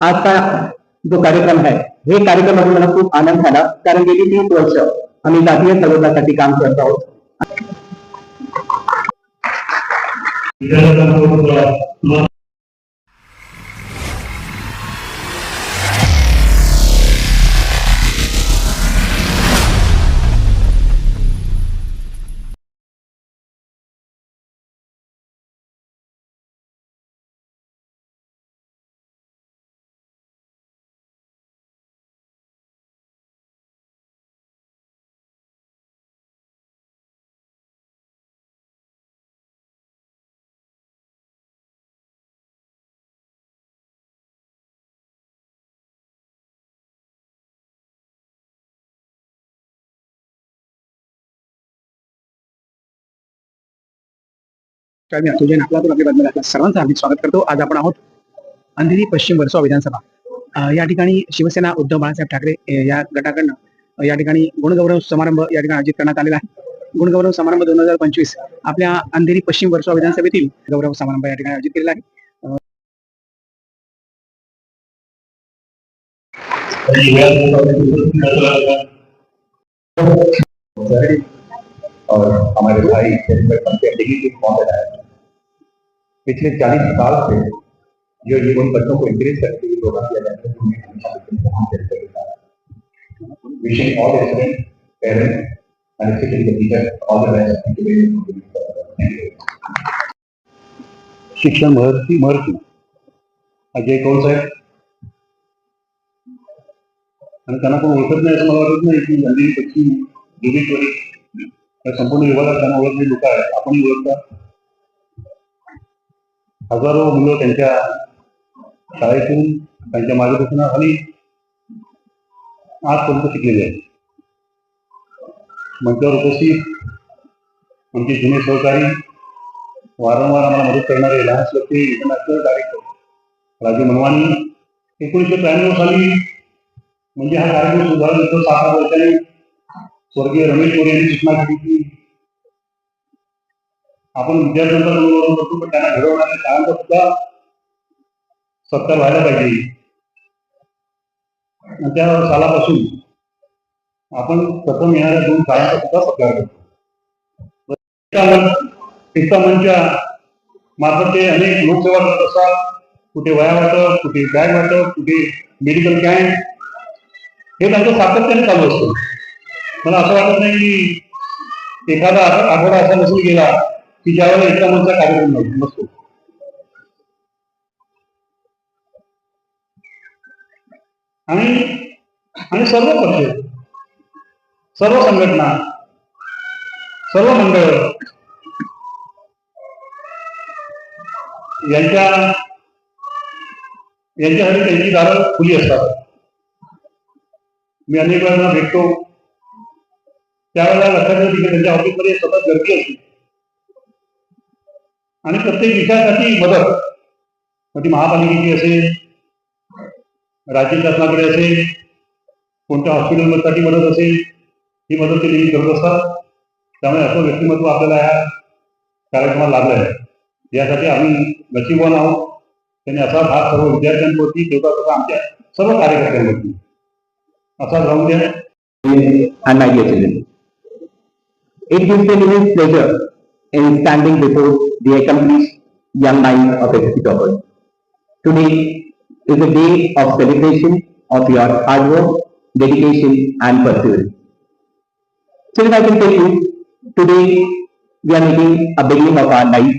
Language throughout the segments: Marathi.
आजचा जो कार्यक्रम आहे हे कार्यक्रम मला खूप आनंद झाला कारण गेली तीस वर्ष आम्ही जातीय सर्वोदयासाठी काम करत आहोत. सर्वांचं हार्दिक स्वागत करतो. आज आपण आहोत अंधेरी पश्चिम वर्सोवा विधानसभा. या ठिकाणी शिवसेना उद्धव बाळासाहेब ठाकरे या गटाकडनं या ठिकाणी गुणगौरव समारंभ या ठिकाणी आयोजित करण्यात आलेला आहे. गुणगौरव समारंभ दोन हजार पंचवीस आपल्या अंधेरी पश्चिम वर्सोवा विधानसभेतील गौरव समारंभ या ठिकाणी आयोजित केलेला आहे. और हमारे भाई पिछले चालीस साल से जो ये उन बच्चों को इंकरेज करके ये प्रोग्राम किया जाता है उन्हें हमेशा बच्चों को हम करते है। Wishing all student parents and specially the teacher all the best thank you शिक्षण महर्षी महर्षी। अजय कौल साहेब आणि त्यांना कोण ओळखत नाही असं मला वाटत नाही की अंधेरी पश्चिम जोगेश्वरी या संपूर्ण विभागात त्यांना ओळखली लोक आहेत. आपण ओळखता. हजारो मुलं त्यांच्या शाळेतून त्यांच्या मार्गदर्शनाखाली आजपर्यंत शिकलेले आहेत. मंचावर उपस्थित आमचे जुने सहकारी वारंवार आम्हाला मदत करणारे लहान लक्ष्मी इंटरनॅशनल डायरेक्टर राजू मनवानी एकोणीसशे त्र्याण्णव साली म्हणजे हा कार्यक्रम सुधारल्यानंतर सहा वर्षांनी स्वर्गीय रमेश मोरे यांनी सूचना केली की आपण विद्यार्थ्यांचा मनोरंजन करतो पण त्यांना घडवणाऱ्या शाळांचा सुद्धा सत्ता व्हायला पाहिजे. त्या सालापासून आपण प्रथम येणाऱ्या दोन शाळांचा सुद्धा सत्कार करतो. टिक्का मंचच्या मार्फत ते अनेक लोकसेवा करत असतात. कुठे वया वाटप कुठे बॅग वाटप कुठे मेडिकल कॅम्प. हे त्यांचं सातत्याने चालू असतं. मला असं वाटत नाही की एखादा आठवडा असा नसून गेला की ज्यावेळेला एका मंचा कार्यक्रम नसतो. आणि आणि सर्व पक्ष सर्व संघटना सर्व मंडळ यांच्या यांच्यासाठी त्यांची दारं खुली असतात. मी अनेक वेळांना भेटतो. त्यावेळेला लक्षात येतं की त्यांच्या ऑफिसमध्ये सतत गर्दी असते आणि प्रत्येक विषयासाठी मदत. मग ती महापालिकेची असेल राज्य शासनाकडे असेल कोणत्या हॉस्पिटलसाठी मदत असेल ही मदत ते नेहमी करत असतात त्यामुळे असं व्यक्तिमत्व आपल्याला या कार्यक्रमाला लाभलं आहे यासाठी आम्ही नशीबवान आहोत. त्यांनी असा भाग सर्व विद्यार्थ्यांवरती तेवढा तसा आमच्या सर्व कार्यकर्त्यांवरती असाच राहून द्या. It gives me immense pleasure in standing before the accomplished young minds of toppers. Today is a day of celebration of your hard work, dedication and perseverance. So if I can tell you, today we are making a beginning of our life.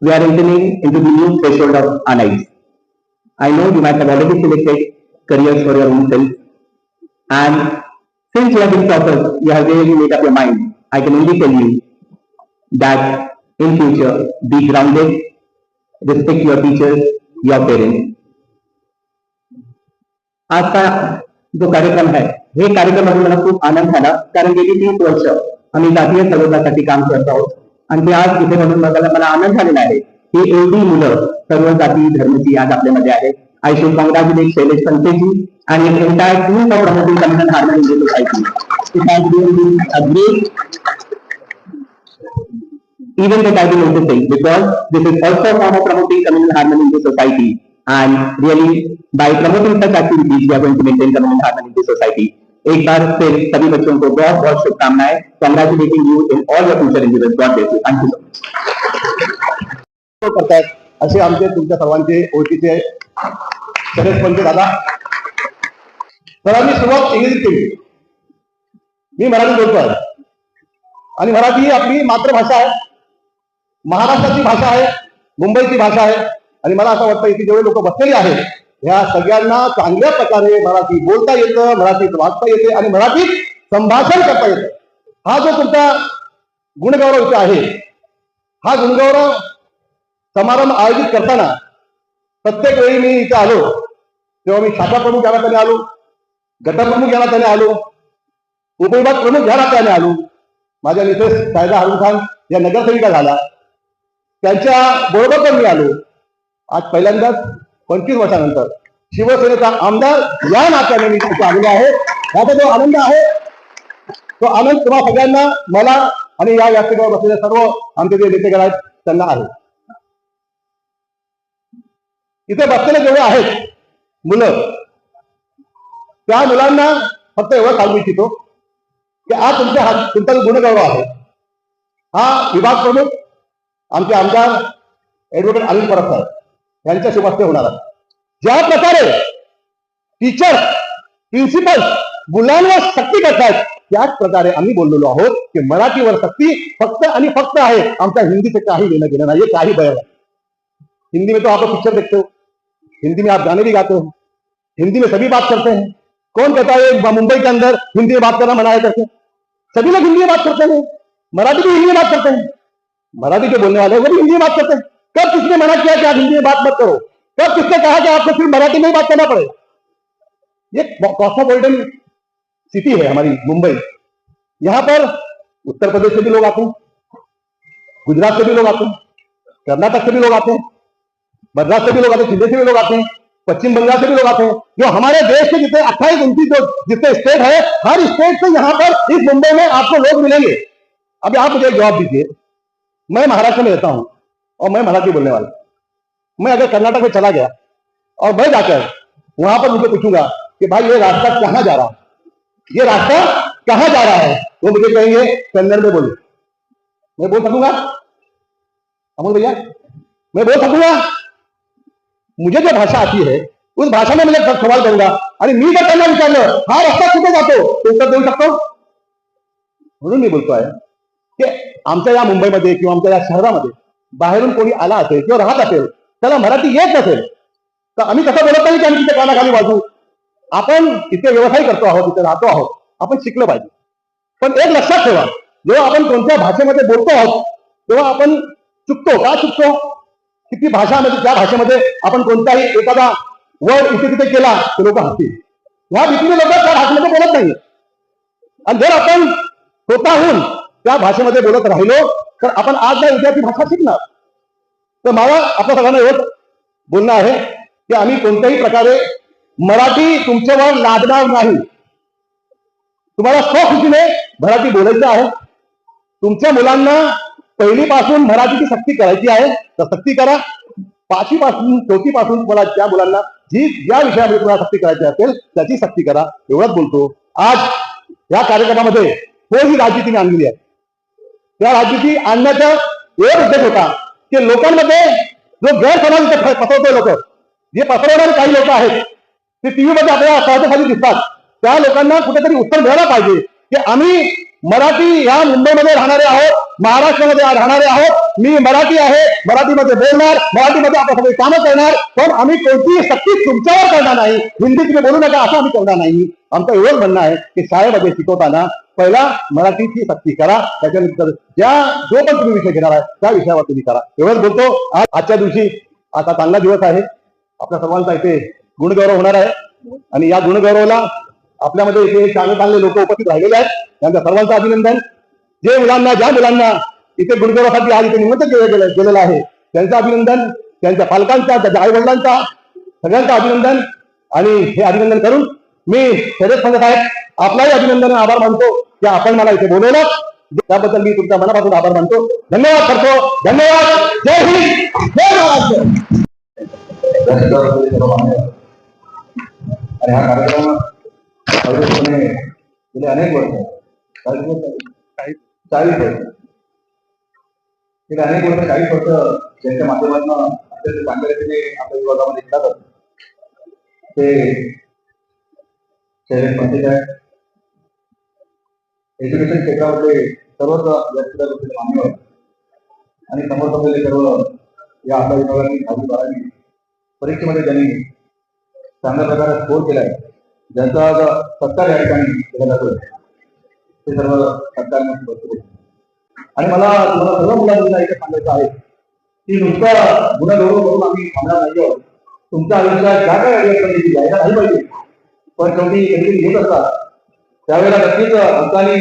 We are entering into the new threshold of our lives. I know you might have already selected careers for your own self and since you have been toppers, you have really made up your mind. I can only tell you that in future, be grounded, respect your teachers, your parents. आजचा जो कार्यक्रम आहे हे कार्यक्रम बघून मला खूप आनंद झाला कारण गेली तीस वर्ष आम्ही जातीय सर्वोदयासाठी काम करत आहोत आणि आज इथे म्हणून मला आनंद झालेला आहे की एवढी मुलं सर्व जाती धर्माची आज आपल्यामध्ये आहेत I should congratulate Shailesh Panteji and his entire team for promoting communal harmony in the that I've been noticing because this is also a form of promoting communal harmony in the society And really, by promoting such activities, we are going to maintain communal harmony in the society. एक बार फिर सभी बच्चों को बहुत बहुत शुभकामनाएँ congratulating you in all your future individual God bless you thank you so much करतायत असे आमचे तुमच्या सर्वांचे ओळखीचे शरद पंच दादा सरांनी सुरुवात इंग्रजीत केली मी मराठी बोलतोय आणि मराठी ही आपली मातृभाषा आहे महाराष्ट्राची भाषा आहे मुंबईची भाषा आहे. आणि मला असं वाटतं इथे जेवढे लोक बसलेले आहेत ह्या सगळ्यांना चांगल्या प्रकारे मराठी बोलता येतं मराठीत वाचता येते आणि मराठीत संभाषण करता येतं. हा जो तुमचा गुणगौरव इथे आहे हा गुणगौरव समारंभ आयोजित करताना प्रत्येक वेळी मी इथे आलो तेव्हा मी शाखा प्रमुख याला त्याने आलो गटप्रमुख याला त्याने आलो उपविभाग प्रमुख याला त्याने आलो. माझ्या मिसेस सायदा हरुण खान या नगरसेविका झाला. त्यांच्या बरोबर पण मी आलो. आज पहिल्यांदाच पंचवीस वर्षानंतर शिवसेनेचा आमदार या नात्याने मी तिथे आलेलो आहे. याचा जो आनंद आहे तो आनंद तुम्हा सगळ्यांना मला आणि या व्यासपीठावर बसलेल्या सर्व आमचे जे नेतेगण आहेत त्यांना आहे. इथे बसलेले जेवढे आहेत मुलं त्या मुलांना फक्त एवढं सांगू इच्छितो की आज तुमच्या हात तुमचा जो गुणगौरव आहे हा विभाग प्रमुख आमचे आमदार ऍडव्होकेट अनिल परब साहेब यांच्या शुभ हस्ते होणार आहे. ज्या प्रकारे टीचर प्रिन्सिपल मुलांवर सक्ती करतायत, त्याच प्रकारे आम्ही बोललेलो आहोत की मराठीवर सक्ती फक्त आणि फक्त आहे. आमच्या हिंदी से काही लेना देना नाही काही बयर हिंदी में तो आप पिक्चर देखते हो. हिंदी में आप गाने भी गाते हो. हिंदी में सभी बात करते हैं. कौन कहता है मुंबई के अंदर हिंदी में बात करना मना है करके? सभी लोग हिंदी में बात करते हैं. मराठी भी हिंदी में बात करते हैं. मराठी के बोलने वाले वो भी हिंदी में बात करते हैं। कब किसने मना किया कि आप हिंदी में बात मत करो? कब किसने कहा कि आपको सिर्फ़ मराठी में ही बात करना पड़ेगा? ये कॉस्मोपॉलिटन सिटी है हमारी, मुंबई। यहाँ पर उत्तर प्रदेश से भी लोग आते हैं, गुजरात से भी लोग आते हैं, कर्नाटक से भी लोग आते हैं, मद्रास से भी लोग आते हैं, दिल्ली से भी लोग आते हैं, पश्चिम बंगाल से भी लोग आते हैं। जो हमारे देश के जितने अट्ठाईस, उनतीस जो जितने स्टेट है, हर स्टेट से यहाँ पर इस मुंबई में आपको लोग मिलेंगे। अभी आप मुझे जवाब दीजिए। मैं महाराष्ट्र में रहता हूँ और मैं मराठी बोलने वाला मैं अगर कर्नाटक में चला गया और मैं जाकर वहाँ पर मुझे पूछूँगा कि भाई, ये रास्ता कहाँ जा रहा है? ये रास्ता कहाँ जा रहा है? वो मुझे कहेंगे, कन्नड़ में बोलो। मैं बोल सकूँगा? अमोल भैया, मैं बोल सकूँगा? मुझे जो भाषा आती है, उस भाषा में मैं जब सवाल करूँगा। आणि मी जर त्यांना विचारलं हा, रस्ता कुठे जातो तो उत्तर देऊ शकतो म्हणून मी बोलतो की आमच्या या मुंबईमध्ये किंवा आमच्या या शहरामध्ये बाहेरून कोणी आला असेल किंवा राहत असेल त्याला मराठी येत नसेल तर आम्ही कसं बोलत नाही की आम्ही तिथे कानाखाली वाजू? आपण तिथे व्यवसाय करतो आहोत तिथे राहतो आहोत आपण शिकलं पाहिजे. पण एक लक्षात ठेवा जेव्हा आपण कोणत्या भाषेमध्ये बोलतो आहोत तेव्हा आपण चुकतो. का चुकतो? किती भाषा भाषामध्ये त्या भाषेमध्ये आपण कोणताही एखादा वर्ड इथे तिथे केला ते लोक हसतील. ह्या भीतीने लोक त्या भाषेमध्ये बोलत नाही आणि जर आपण स्वतःहून त्या भाषेमध्ये बोलत राहिलो तर आपण आज ना उद्या ती भाषा शिकणार. तर मला आपल्या सगळ्यांना एवढं बोलणं आहे की आम्ही कोणत्याही प्रकारे मराठी तुमच्यावर लादणार नाही. तुम्हाला स्वखुशीने मराठी बोलायचं आहे. तुमच्या मुलांना पहिलीपासून मराठीची सक्ती करायची आहे तर सक्ती करा. पाचवी पासून चौथी पासून तुम्हाला त्या मुलांना जी ज्या विषयामध्ये तुम्हाला सक्ती करायची असेल त्याची सक्ती करा. एवढंच बोलतो. आज या कार्यक्रमामध्ये तो ही आणलेली आहे? त्या राजनीती आणण्याचा एक उद्देश होता. की लोकांमध्ये जो गैरसमज इथे लोक जे पसरवणारे काही लोक आहेत ते टीव्हीमध्ये आपल्याला सहजासहजी दिसतात. त्या लोकांना कुठेतरी उत्तर द्यायला पाहिजे. की आम्ही मराठी या मुंबईमध्ये राहणारे आहोत महाराष्ट्रामध्ये राहणारे आहोत. मी मराठी आहे मराठीमध्ये बोलणार मराठीमध्ये आपण सगळे कामं करणार पण आम्ही कोणतीही सक्ती तुमच्यावर करणार नाही. हिंदी तुम्ही बोलू नका असं आम्ही करणार नाही. आमचं एवढं म्हणणं आहे की शाळेमध्ये शिकवताना पहिला मराठीची सक्ती करा त्याच्यानंतर ज्या जो पण तुम्ही विषय घेणार आहे त्या विषयावर तुम्ही करा. एवढंच बोलतो. आज आजच्या दिवशी आता चांगला दिवस आहे. आपल्या सर्वांचा इथे गुणगौरव होणार आहे. आणि या गुणगौरवला आपल्यामध्ये इथे चांगले चांगले लोक उपस्थित राहिलेले आहेत. त्यांचं सर्वांचं अभिनंदन. जे मुलांना ज्या मुलांना इथे गुणगौरवासाठी आज इथे निमंत्रण केलं गेलं गेलेलं आहे त्यांचं अभिनंदन त्यांच्या पालकांचा त्यांच्या आईवडिलांचा सगळ्यांचं अभिनंदन. आणि हे अभिनंदन करून मी शरद सांगत आहे आपलाही अभिनंदन आभार मानतो की आपण मला इथे बोलवलं. त्याबद्दल मी तुमच्या मनापासून आभार मानतो. धन्यवाद करतो. धन्यवाद. जय हिंद. जय महाराष्ट्र. आणि हा कार्यक्रम अविरतपणे गेले अनेक वर्ष. काही दिवस चाळीस वर्ष. गेले अनेक वर्ष चाळीस वर्ष ज्यांच्या माध्यमातून अत्यंत चांगल्या रीतीने आपल्या विभागामध्ये येतात. ते शैलेश पंडित आहे एज्युकेशन क्षेत्रामध्ये सर्वच व्यासपीठावरचे मान्यवर आणि समोर बसलेले सर्व या आपल्या विभागाने दहावी बारावी परीक्षेमध्ये त्यांनी चांगल्या प्रकारे स्कोर केला आहे ज्यांचा आज सत्कार या ठिकाणी जातोय ते सर्व सत्कारमध्ये बसले आणि मला तुम्हाला सर्व मुलांना एकच सांगायचं आहे की नुसता गुन्हा गौरव करून आम्ही थांबणार नाही आहोत. तुमच्या आयुष्यात ज्या काय अडचणी यायला नाही पाहिजे. पण शेवटी कधी घेत असतात. त्यावेळेला नक्कीच हक्काने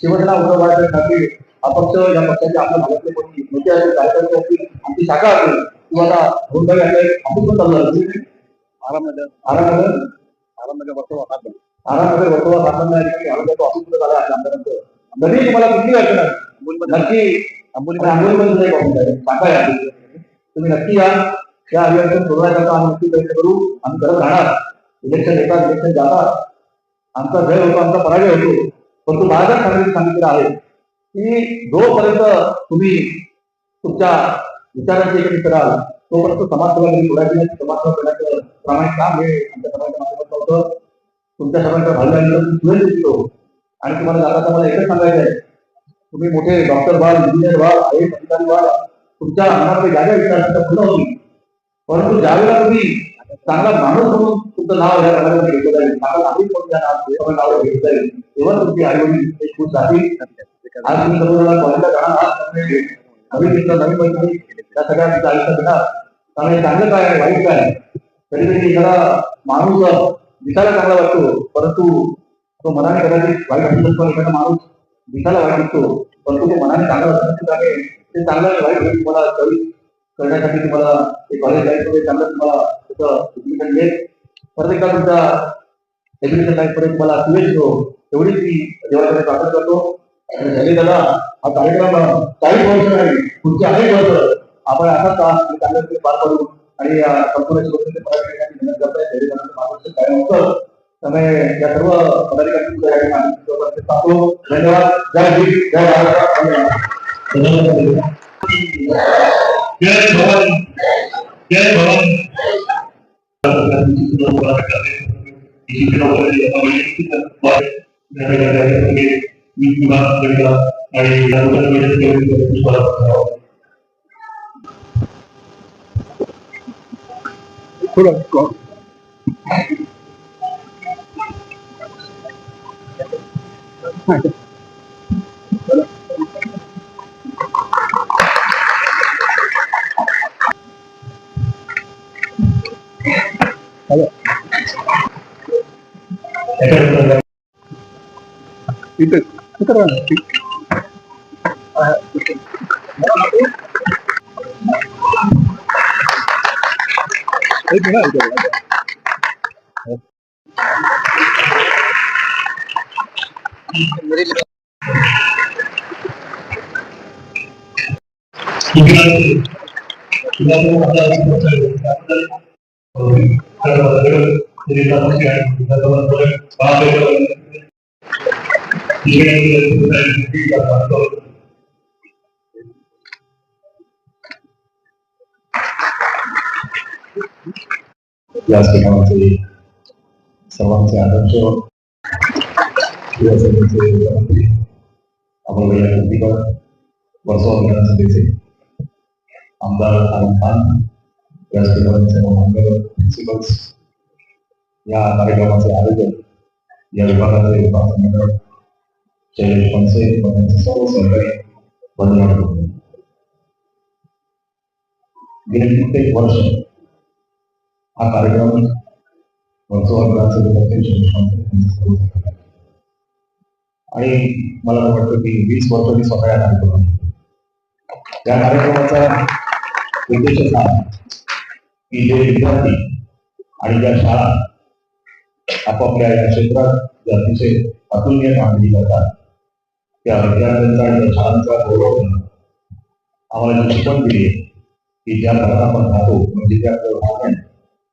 शिवसेना उद्धव बाळासाहेब ठाकरे अपक्ष या पक्षाचे आपल्या भागातले कोणी नेते असतील कार्यकर्ते असतील आमची शाखा असेल किंवा आता भूमिका आपले आपण पण चालू आहे आरामनगर. आरामनगर आरामनगर वर्तमान आरामनगर वर्तमान साधन या ठिकाणी आरोग्याचं ऑफिस सुद्धा झालं आहे आमदारांचं जरी तुम्हाला कुठली अडचण आहे नक्की आंबोली आंबोलीमध्ये एक ऑफिस आहे शाखा आहे आमची. तुम्ही नक्की या. या आम्ही नक्की प्रयत्न करू. आम्ही करत राहणार. इलेक्शन येतात इलेक्शन जातात. आमचा जय होतो आमचा पराजय होतो. परंतु बाळासाहेब ठाकरे सांगितलेलं आहे की जोपर्यंत तुम्ही तुमच्या विचारांची कराल तोपर्यंत समाजसेवा कधी सोडायची नाही समाजसेवा करण्याचं प्रामाणिक काम हे आमच्या समाजाच्या माध्यमातून होतं तुमच्या सर्वांच्या भाग्याने सुरेश दिसतो आणि तुम्हाला जाता मला एकच सांगायचं आहे तुम्ही मोठे डॉक्टर व्हाल इंजिनियर व्हाल आय एस अधिकारी व्हाल तुमच्या ज्या ज्या विचारांचा पूर्ण होईल परंतु ज्यावेळेला तुम्ही चांगला माणूस म्हणून तुमचं नाव या समाजामध्ये घेतलं जाईल चांगला नागरिक म्हणून त्या नाव नाव घेतलं जाईल तेव्हा तुमची आई वडील ते खुश राहतील आज तुम्ही सर्वजण कॉलेजला जाणार आहात नवीन नवीन मैत्रिणी त्या सगळ्या आयुष्यात येणार त्यामुळे चांगलं काय आहे वाईट काय कधी कधी एखादा माणूस दिसायला चांगला वाटतो परंतु तो मनाने कदाचित वाईट असू शकतो एखादा माणूस दिसायला वाईट असतो परंतु तो मनाने चांगला असतो त्यामुळे ते चांगलं आणि वाईट होईल तुम्हाला सर्विस करण्यासाठी तुम्हाला ते कॉलेज लाईफमध्ये चांगलं तुम्हाला त्याचं एज्युकेशन मिळेल परत एकदा तुमच्या एज्युकेशन लाईफमध्ये तुम्हाला सुयश हो एवढीच मी देवाकडे प्रार्थना करतो आणि झाले दादा हा कार्यक्रम चाळीस वर्ष नाही पुढचे अनेक वर्ष आपण असाच आणि चांगल्या रीतीने पार पडू आणि या संपूर्ण शिवसेनेचे पदाधिकारी मेहनत करताय शहरी जणांचं मार्गदर्शन कायम होतं त्यामुळे या सर्व पदाधिकाऱ्यांचं या ठिकाणी आम्ही जोपर्यंत टाकतो धन्यवाद जय हिंद जय महाराष्ट्र धन्यवाद जय भवानी जय भवानी आणि थोडं क- हा, ते- हॅलो इथे इथे राहा ना. इ- हा, इथे. एक मिनिट हा, इथे. व्यासपीठावरचे सर्वांचे आदर्श शिवसेनेचे मुख्यमंत्री अमोलभैया कुंभीकर वर्सोवा विधानसभेचे आमदार आलम खान व्यासपीठावरचे सर्व मान्यवर प्रिन्सिपल्स या कार्यक्रमाचे आयोजन या विभागाचे विभाग संघटक शैलेश पंसे व त्यांचे सर्व सहकारी वंदना करतो गेले कित्येक वर्ष हा कार्यक्रम वर्सोवा विधानसभेचे शैलेश पंसे यांचे आणि मला वाटतं की वीस वर्ष मी स्वतः या कार्यक्रमात या कार्यक्रमाचा उद्देश असा की जे विद्यार्थी आणि ज्या शाळा आपापल्या या क्षेत्रात जे अतिशय अतुलनीय कामगिरी करतात त्या विद्यार्थ्यांचा आणि त्या शाळांचा गौरव आम्हाला जी शिकवण दिली की ज्या घरात आपण राहतो म्हणजे त्या आपलं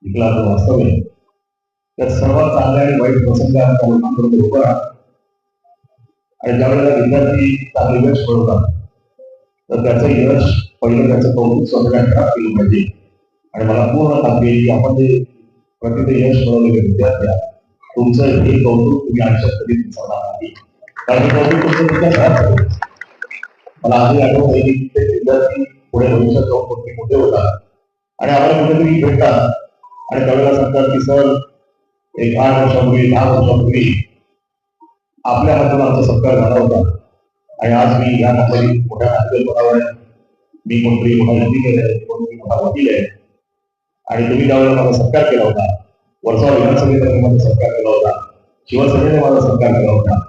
राहणं इथला जो वास्तव आहे. त्या सर्वात चांगल्या आणि वाईट प्रसंगात उभं राहतात आणि ज्यावेळेला विद्यार्थी चांगले यश मिळवतात तर त्याचं यश पहिलं त्याचं कौतुक स्वतःच्या घरात केलं पाहिजे. आणि मला पूर्ण खात्री की आपण जे प्रतिथे यश मिळवलेले विद्यार्थ्या तुमचं हे कौतुक तुम्ही आयुष्यात कधी विसरणार नाही. कारण कौतुक तुमचं तुमच्या घरात मला आधी आठवत आहे की ते विद्यार्थी पुढे भविष्यात जाऊन कोणते मोठे होतात. आणि आम्हाला कुठेतरी भेटतात. आणि त्यावेळेला सांगतात की सर एक आठ वर्षापूर्वी दहा वर्षापूर्वी आपल्या हातून आमचा सत्कार झाला होता. आणि आज मी या कंपनीत मोठ्या नागरिक पदावर आहे. मी कोणतरी मोठा इंजिनियर आहे कोणतरी मोठा वकील आहे. आणि तुम्ही त्यावेळेला माझा सत्कार केला होता. वर्षा विधानसभेचा माझा सत्कार केला होता. शिवसेनेने माझा सत्कार केला होता.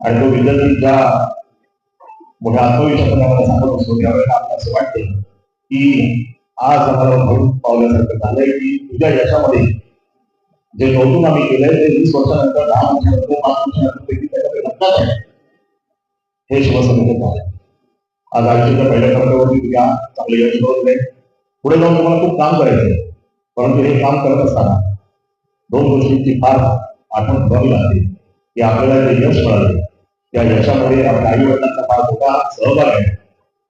आणि तो विद्यार्थी ज्या मोठ्या आत्मविश्वासाने मला सांगत असतो त्यावेळेला आपल्याला असं वाटतं की आज आम्हाला म्हणून पावल्यासारखं झालंय की तुझ्या यशामध्ये. जे कौतुक आम्ही केलंय ते वीस वर्षानंतर दहा वर्षानंतर पाच वर्षानंतर त्याच्याकडे लक्षात आहे. हे शिवसेनेचं आहे आज आयुष्याच्या पहिल्या टप्प्यावरती तुझ्या चांगले यश मिळवले पुढे जाऊन तुम्हाला खूप काम करायचंय परंतु हे काम करत असताना दोन गोष्टींची फार आठवण ठेवावी लागते. की आपल्याला जे यश मिळाले त्या यशामध्ये आपल्या आई वडिलांचा फार मोठा सहभाग आहे.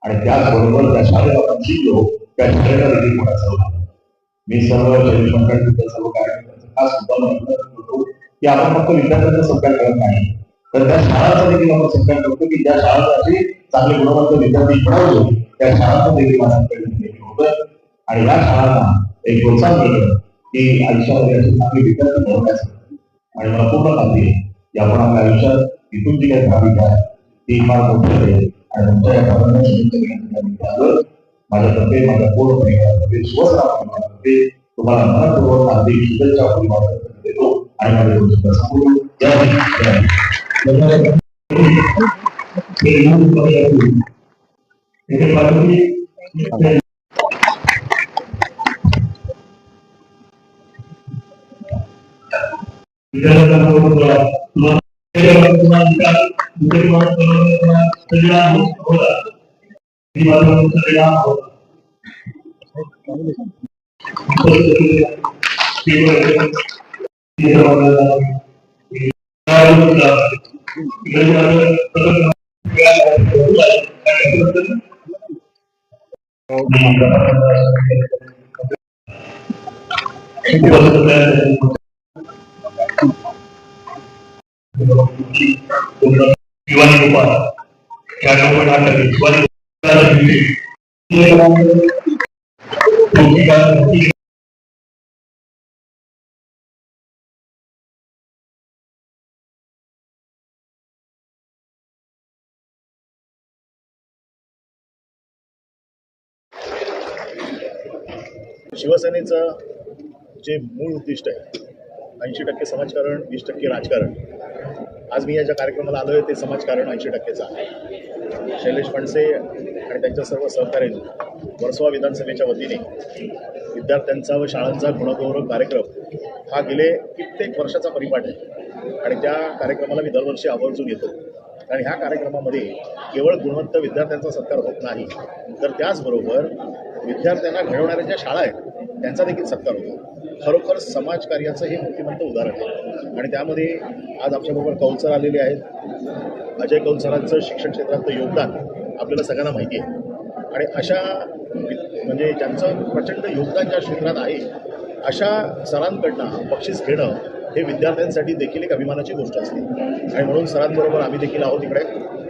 आणि त्याचबरोबर त्या शाळेत आपण शिकलो त्या शाळेला देखील मोठा सहभाग आहे. मी सर्व शैलेश सर्व कार्यकर्त्यांचं खास मुद्दा की आपण फक्त विद्यार्थ्यांचा सत्कार करत नाही. तर त्या शाळांचा देखील आपण सत्कार करतो की ज्या शाळांचा चांगले गुणवंत विद्यार्थी घडवतो त्या शाळांचा देखील माझा देखील होतं आणि या शाळांना एक प्रोत्साहन मिळतं की आयुष्यामध्ये असे चांगले विद्यार्थी घडवण्याचं आणि मला पूर्ण खात्री आहे की आपण आपल्या आयुष्यात इथून जी काही भाविक आहे ती फार मोठी आहे. आणि तुमच्या या भावना शुभेच्छा देण्यासाठी आलो. माझ्यातर्फे माझ्या पूर्ण परिवारातर्फे शिवसेना परिवारातर्फे तुम्हाला मनपूर्वक हार्दिक शुभेच्छा परिवारातर्फे देतो आणि माझे दोन शब्द संपवतो. जय हिंद, जय हिंद. इथे पाठवली शिवानी गोपाळ या शिवसेनेचं जे मूळ उद्दिष्ट आहे ऐंशी टक्के समाजकारण वीस टक्के राजकारण आज मी या ज्या कार्यक्रमाला आलो आहे ते समाजकारण ऐंशी टक्केचं आहे. शैलेश फणसे आणि त्यांच्या सर्व सहकार्यांनी वर्सोवा विधानसभेच्या वतीने विद्यार्थ्यांचा व शाळांचा गुणगौरव कार्यक्रम हा गेले कित्येक वर्षाचा परिपाठ आहे. आणि त्या कार्यक्रमाला मी दरवर्षी आवर्जून येतो. आणि ह्या कार्यक्रमामध्ये केवळ गुणवंत विद्यार्थ्यांचा सत्कार होत नाही तर त्याचबरोबर विद्यार्थ्यांना घडवणाऱ्या ज्या शाळा आहेत त्यांचा देखील सत्कार होतो. खरोखर समाजकार्याचं हे मूर्तिमंत उदाहरण आहे. आणि त्यामध्ये आज आमच्याबरोबर कौलसर आलेले आहेत. अजय कौलसरांचं शिक्षण क्षेत्रातलं योगदान आपल्याला सगळ्यांना माहिती आहे. आणि अशा म्हणजे ज्यांचं प्रचंड योगदान ज्या क्षेत्रात आहे अशा सरांकडनं बक्षीस घेणं हे विद्यार्थ्यांसाठी देखील एक अभिमानाची गोष्ट असते. आणि म्हणून सरांबरोबर आम्ही देखील आहोत इकडे.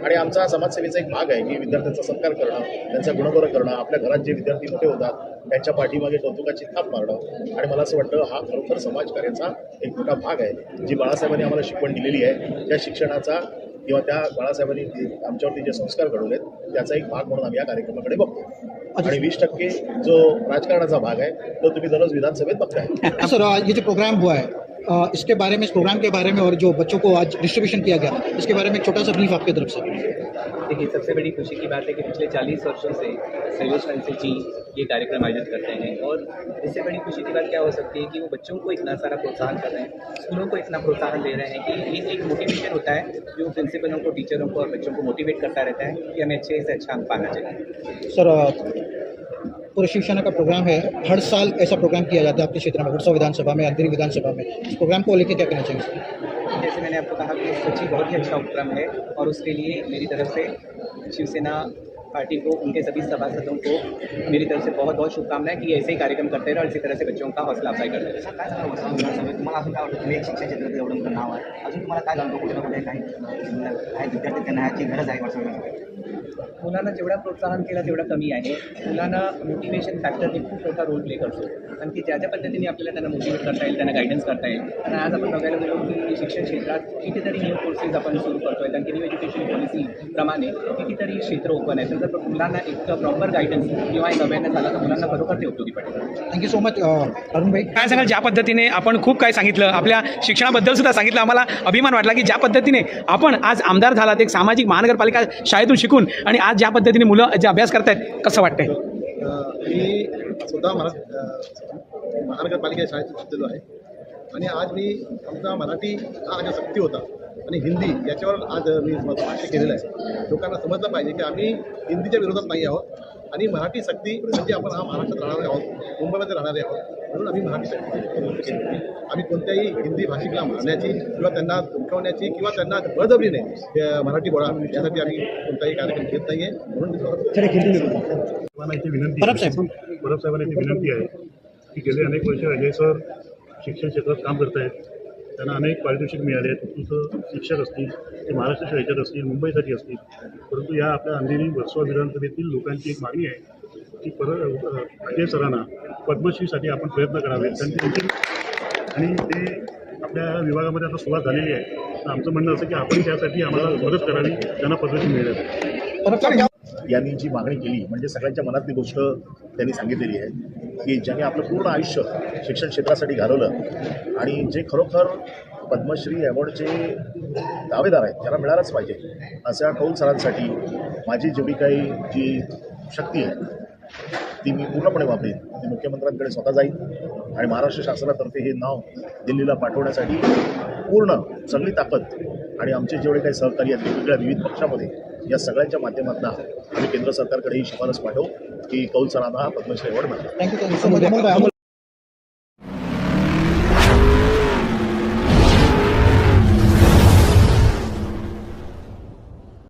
आणि आमचा हा समाजसेवेचा एक भाग आहे की विद्यार्थ्यांचा सत्कार करणं त्यांचा गुणगौरव करणं आपल्या घरात जे विद्यार्थी मोठे होतात त्यांच्या पाठीमागे कौतुकाची थाप मारणं. आणि मला असं वाटतं हा खरोखर समाजकार्याचा एक मोठा भाग आहे जी बाळासाहेबांनी आम्हाला शिकवण दिलेली आहे. त्या शिक्षणाचा किंवा त्या बाळासाहेबांनी आमच्यावरती जे संस्कार घडवलेत त्याचा एक भाग म्हणून आम्ही या कार्यक्रमाकडे बघतो. आणि वीस टक्के जो राजकारणाचा भाग आहे तो तुम्ही दररोज विधानसभेत बघताय. सर आज ये जो प्रोग्राम हुआ है इसके बारे में इस प्रोग्राम के बारे में और जो बच्चों को आज डिस्ट्रीब्यूशन किया गया इसके बारे में एक छोटा सा ब्रीफ आपकी तरफ़ से। देखिए सबसे बड़ी खुशी की बात है कि पिछले 40 वर्षों से शैलेश फंसे जी ये कार्यक्रम आयोजित करते हैं और इससे बड़ी खुशी की बात क्या हो सकती है कि वो बच्चों को इतना सारा प्रोत्साहन कर रहे हैं स्कूलों को इतना प्रोत्साहन दे रहे हैं कि ये एक मोटिवेशन होता है जो प्रिंसिपलों को टीचरों को और बच्चों को मोटिवेट करता रहता है कि हमें अच्छे से अच्छा अंक पाना चाहिए। सर पूरे शिवसेना का प्रोग्राम है। हर साल ऐसा प्रोग्राम किया जाता है आपके क्षेत्र में वर्षा विधानसभा में अंतरिम विधानसभा में। इस प्रोग्राम को लेकर क्या कहना चाहिए जैसे मैंने आपको कहा कि सोची बहुत ही अच्छा उपक्रम है और उसके लिए मेरी तरफ़ से शिवसेना पार्टी को उनके सभी सभासदों को मेरी तरफ से बहुत बहुत शुभकामनाएं कि ऐसे ही कार्यक्रम करते रहे और इसी तरह से बच्चों का हौसला अफजाई करते रहे। काय सांगा? तुम्हाला अजून काय वाटतं? तुम्ही एक शिक्षण क्षेत्रात एवढं मोठं नाव आहे. अजून तुम्हाला काय जाणतो कुठे ना कुठे काही काही विद्यार्थी त्यांना ह्याची गरज आहे विधानसभेत मुलांना जेवढा प्रोत्साहन केला तेवढा कमी आहे. मुलांना मोटिवेशन फॅक्टरने खूप मोठा रोल प्ले करतो. आणि की ज्या ज्या पद्धतीने आपल्याला त्यांना मोटिवेट करता येईल त्यांना गायडन्स करता येईल. आणि आज आपण बघायला गेलो की शिक्षण क्षेत्रात कितीतरी न्यू कोर्सेस आपण सुरू करतोय. कारण की न्यू एज्युकेशन पॉलिसी प्रमाणे कितीतरी क्षेत्र ओपन आहे तर जर मुलांना एक प्रॉपर गायडन्स किंवा एक अवेअरनेस आला तर मुलांना खरोखर ते उपयोगी पडेल. Thank you so much Arun भाई. काय सांगाल ज्या पद्धतीने आपण खूप काही सांगितलं आपल्या शिक्षणाबद्दल सुद्धा सांगितलं आम्हाला अभिमान वाटला की ज्या पद्धतीने आपण आज आमदार झालात एक सामाजिक महानगरपालिका शाळेतून शिकून आणि आज ज्या पद्धतीने मुलं जे अभ्यास करतायत कसं वाटतंय? मी स्वतः मरा महानगरपालिका शाळेतून शिकलेलो आहे. आणि आज मी आमचा मराठी हा सक्ती होता आणि हिंदी याच्यावर आज मी भाष्य केलेलं आहे. लोकांना समजलं पाहिजे की आम्ही हिंदीच्या विरोधात नाही आहोत आणि मराठी सक्ती म्हणजे आपण हा महाराष्ट्रात राहणारे आहोत मुंबईमध्ये राहणारे आहोत. म्हणून आम्ही मराठी सक्ती केली. आम्ही कोणत्याही हिंदी भाषिकला मारण्याची किंवा त्यांना धमकावण्याची किंवा त्यांना बळजबरीने अ, मराठी बोला यासाठी आम्ही कोणताही कार्यक्रम घेत नाही आहे म्हणून विनंती परब साहेबांना इथे विनंती आहे की गेले अनेक वर्ष अजय सर शिक्षण क्षेत्रात काम करत आहेत त्यांना अनेक पारितोषिक मिळाले आहेत. उत्कृष्ट शिक्षक असतील ते महाराष्ट्र शाळेच्यात असतील मुंबईसाठी असतील. परंतु या आपल्या अंधेरी वर्सोवा विधानसभेतील लोकांची एक मागणी आहे की परत अ, अजय सरांना पद्मश्रीसाठी आपण प्रयत्न करावे. त्यांची आणि ते आपल्या विभागामध्ये आता सुरुवात झालेली आहे. तर आमचं म्हणणं असं की आपण त्यासाठी आम्हाला मदत करावी त्यांना पद्धती मिळेल. यांनी जी मागणी केली म्हणजे सगळ्यांच्या मनातली गोष्ट त्यांनी सांगितलेली आहे. की ज्यांनी आपलं पूर्ण आयुष्य शिक्षण क्षेत्रासाठी घालवलं. आणि जे खरोखर पद्मश्री अवॉर्डचे दावेदार आहेत त्यांना मिळालंच पाहिजे. अशा कौल सरांसाठी माझी जेवढी काही जी शक्ती आहे ती मी पूर्णपणे वापरेन. ती मुख्यमंत्र्यांकडे स्वतः जाईल आणि महाराष्ट्र शासनातर्फे हे नाव दिल्लीला पाठवण्यासाठी पूर्ण सगळी ताकद आणि आमचे जेवढे काही सहकारी आहेत वेगवेगळ्या विविध पक्षामध्ये या सगळ्यांच्या माध्यमातून आम्ही केंद्र सरकारकडे ही शिफारस पाठवू की कौल सरांना हा पद्मश्री अवॉर्ड मिळाला.